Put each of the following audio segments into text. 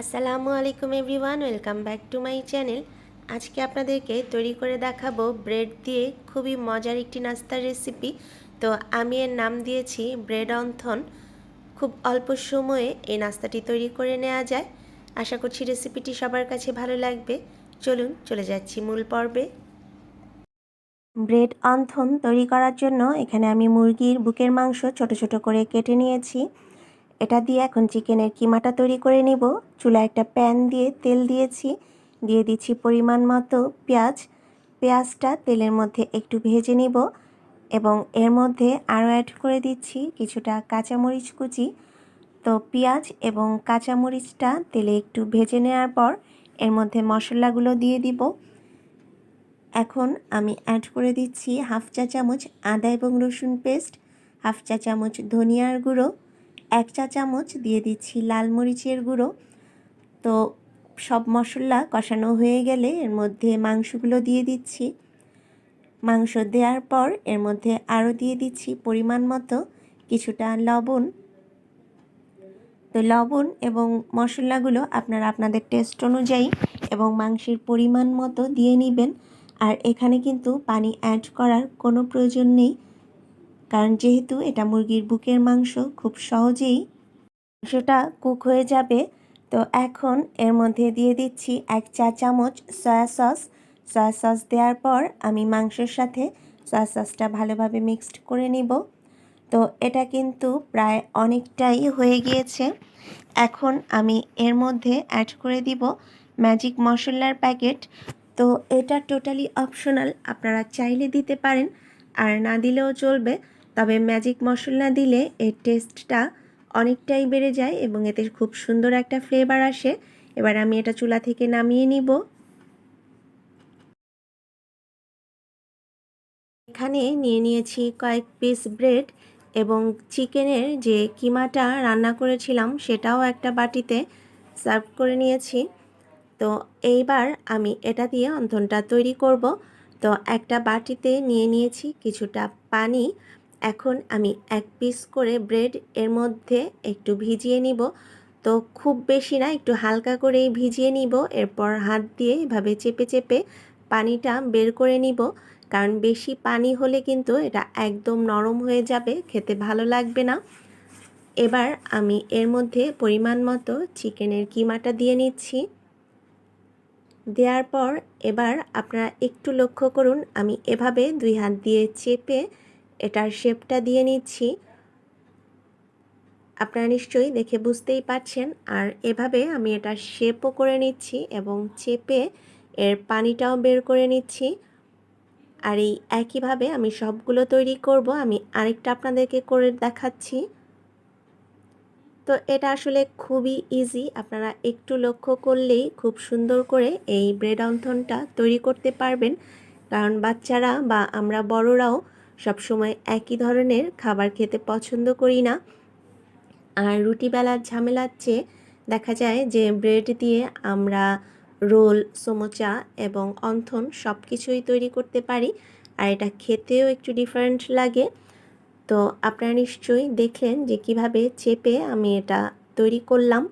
আসসালামু আলাইকুম everyone, welcome back to my channel. আজকে আপনাদেরকে তৈরি করে দেখাবো ব্রেড দিয়ে খুবই মজার একটি নাস্তার রেসিপি। তো আমি এর নাম দিয়েছি ব্রেড অন্থন খুব অল্প সময়ে এই নাস্তাটি তৈরি করে নেওয়া যায়। আশা করছি রেসিপিটি সবার কাছে ভালো লাগবে। চলুন, চলে যাচ্ছি মূল পর্বে। ব্রেড অন্থন তৈরি করার জন্য এখানে আমি মুরগির বুকের মাংস ছোট ছোট করে কেটে নিয়েছি। এটা দিয়ে এখন চিকেনের কিমাটা তৈরি করে নিব। চুলা একটা প্যান দিয়ে তেল দিয়েছি। দিয়ে দিচ্ছি পরিমাণ মতো পেঁয়াজ। পেঁয়াজটা তেলের মধ্যে একটু ভেজে নিব এবং এর মধ্যে আরও অ্যাড করে দিচ্ছি কিছুটা কাঁচামরিচ কুচি। তো পেঁয়াজ এবং কাঁচামরিচটা তেলে একটু ভেজে নেওয়ার পর এর মধ্যে মশলাগুলো দিয়ে দিব। এখন আমি অ্যাড করে দিচ্ছি হাফ চা চামচ আদা এবং রসুন পেস্ট হাফ চা চামচ ধনিয়ার গুঁড়ো। এক চা চামচ দিয়ে দিচ্ছি লাল মরিচের গুঁড়ো। তো সব মশলা কষানো হয়ে গেলে এর মধ্যে মাংসগুলো দিয়ে দিচ্ছি। মাংস দেওয়ার পর এর মধ্যে আরও দিয়ে দিচ্ছি পরিমাণ মতো কিছুটা লবণ। তো লবণ এবং মশলাগুলো আপনারা আপনাদের টেস্ট অনুযায়ী এবং মাংসের পরিমাণ মতো দিয়ে নেবেন। আর এখানে কিন্তু পানি অ্যাড করার কোনো প্রয়োজন নেই। কারণ যেহেতু এটা মুরগির বুকের মাংস, খুব সহজেই মাংসটা কুক হয়ে যাবে। তো এখন এর মধ্যে দিয়ে দিচ্ছি এক চা চামচ সয়া সস। সয়া সস দেওয়ার পর আমি মাংসের সাথে সয়া সসটা ভালোভাবে মিক্সড করে নিব। তো এটা কিন্তু প্রায় অনেকটাই হয়ে গিয়েছে। এখন আমি এর মধ্যে অ্যাড করে দিব ম্যাজিক মশলার প্যাকেট তো এটা টোটালি অপশনাল আপনারা চাইলে দিতে পারেন, আর না দিলেও চলবে। তবে ম্যাজিক মশলা দিলে এর টেস্টটা অনেকটাই বেড়ে যায় এবং এতে খুব সুন্দর একটা ফ্লেভার আসে। এবার আমি এটা চুলা থেকে নামিয়ে নিব। এখানে নিয়ে নিয়েছি কয়েক পিস ব্রেড এবং চিকেনের যে কিমাটা রান্না করেছিলাম সেটাও একটা বাটিতে সার্ভ করে নিয়েছি। তো এইবার আমি এটা দিয়ে অন্থনটা তৈরি করব। তো একটা বাটিতে নিয়ে নিয়েছি কিছুটা পানি এখন আমি এক পিস করে ব্রেড এর মধ্যে একটু ভিজিয়ে নিব। তো খুব বেশি না, একটু হালকা করেই ভিজিয়ে নিব। এরপর হাত দিয়ে এভাবে চেপে চেপে পানিটা বের করে নিব। কারণ বেশি পানি হলে কিন্তু এটা একদম নরম হয়ে যাবে, খেতে ভালো লাগবে না। এবার আমি এর মধ্যে পরিমাণ মতো চিকেনের কিমাটা দিয়ে নিচ্ছি। দেওয়ার পর এবার আপনারা একটু লক্ষ্য করুন, আমি এভাবে দুই হাত দিয়ে চেপে এটার শেপটা দিয়ে নিচ্ছি। আপনারা নিশ্চয়ই দেখে বুঝতেই পারছেন। আর এভাবে আমি এটা শেপও করে নিচ্ছি এবং চেপে এর পানিটাও বের করে নিচ্ছি। আর এই একইভাবে আমি সবগুলো তৈরি করব। আমি আরেকটা আপনাদেরকে করে দেখাচ্ছি। তো এটা আসলে খুবই ইজি আপনারা একটু লক্ষ্য করলেই খুব সুন্দর করে এই ব্রেড অন্থনটা তৈরি করতে পারবেন। কারণ বাচ্চারা বা আমরা বড়রাও সবসময় একই ধরনের খাবার খেতে পছন্দ করি না। আর রুটি বেলার ঝামেলার চেয়ে দেখা যায় যে ব্রেড দিয়ে আমরা রোল, সমোচা এবং অন্থন সব কিছুই তৈরি করতে পারি আর এটা খেতেও একটু ডিফারেন্ট লাগে। তো আপনারা নিশ্চয়ই দেখলেন যে কীভাবে চেপে আমি এটা তৈরি করলাম।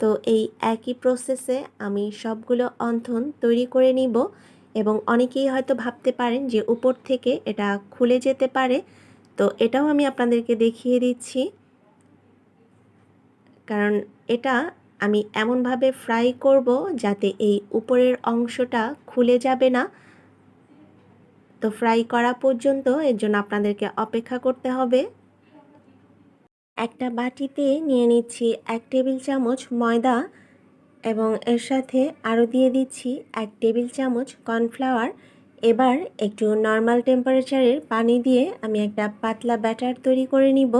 তো এই একই প্রসেসে আমি সবগুলো অন্থন তৈরি করে নিব এবং অনেকেই হয়তো ভাবতে পারেন যে উপর থেকে এটা খুলে যেতে পারে। তো এটাও আমি আপনাদেরকে দেখিয়ে দিচ্ছি। কারণ এটা আমি এমনভাবে ফ্রাই করব যাতে এই উপরের অংশটা খুলে যাবে না। তো ফ্রাই করা পর্যন্ত এর জন্য আপনাদেরকে অপেক্ষা করতে হবে। একটা বাটিতে নিয়ে নিচ্ছি এক টেবিল চামচ ময়দা। এবং এর সাথে আরও দিয়ে দিচ্ছি এক টেবিল চামচ কর্নফ্লাওয়ার। এবার একটু নর্মাল টেম্পারেচারের পানি দিয়ে আমি একটা পাতলা ব্যাটার তৈরি করে নিব।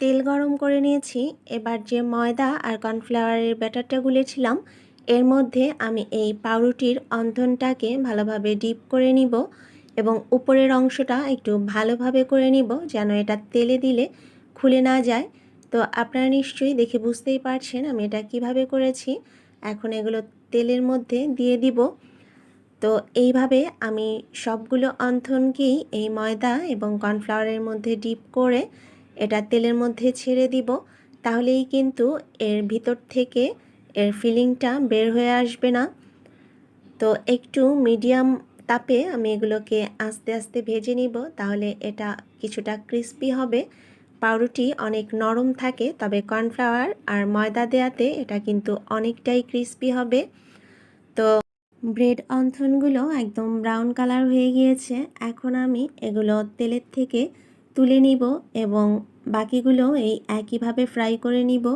তেল গরম করে নিয়েছি। এবার যে ময়দা আর কর্নফ্লাওয়ারের ব্যাটারটা গুলেছিলাম, এর মধ্যে আমি এই পাউরুটির অন্ধনটাকে ভালোভাবে ডিপ করে নিব এবং উপরের অংশটা একটু ভালোভাবে করে নিব, যেন এটা তেলে দিলে খুলে না যায়। তো আপনারা নিশ্চয়ই দেখে বুঝতেই পারছেন আমি এটা কীভাবে করেছি। এখন এগুলো তেলের মধ্যে দিয়ে দিব। তো এইভাবে আমি সবগুলো অন্থনকেই এই ময়দা এবং কর্নফ্লাওয়ারের মধ্যে ডিপ করে এটা তেলের মধ্যে ছেড়ে দিব। তাহলেই কিন্তু এর ভিতর থেকে এর ফিলিংটা বের হয়ে আসবে না। তো একটু মিডিয়াম তাপে আমি এগুলোকে আস্তে আস্তে ভেজে নিব। তাহলে এটা কিছুটা ক্রিস্পি হবে। পাউরুটি অনেক নরম থাকে, তবে কর্নফ্লাওয়ার আর ময়দা দেয়াতে এটা কিন্তু অনেকটাই ক্রিস্পি হবে। তো ব্রেড অন্থনগুলো একদম ব্রাউন কালার হয়ে গিয়েছে। এখন আমি এগুলো তেলের থেকে তুলে নিব এবং বাকিগুলো এই একইভাবে ফ্রাই করে নিব।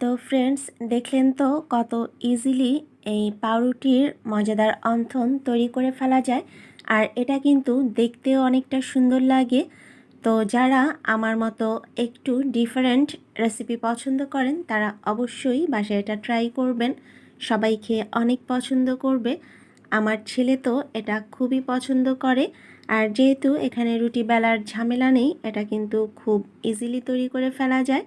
তো ফ্রেন্ডস, দেখলেন তো কত ইজিলি এই পাউরুটির মজাদার অন্থন তৈরি করে ফেলা যায়। আর এটা কিন্তু দেখতেও অনেকটা সুন্দর লাগে। তো যারা আমার মতো একটু ডিফারেন্ট রেসিপি পছন্দ করেন, তারা অবশ্যই বাসায় এটা ট্রাই করবেন। সবাই খেয়ে অনেক পছন্দ করবে। আমার ছেলে তো এটা খুবই পছন্দ করে। আর যেহেতু এখানে রুটি বেলার ঝামেলা নেই, এটা কিন্তু খুব ইজিলি তৈরি করে ফেলা যায়।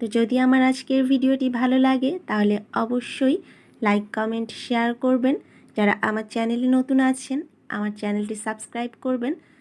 তো যদি আমার আজকের ভিডিওটি ভালো লাগে, তাহলে অবশ্যই লাইক কমেন্ট শেয়ার করবেন। যারা আমার চ্যানেলে নতুন আছেন, আমার চ্যানেলটি সাবস্ক্রাইব করবেন।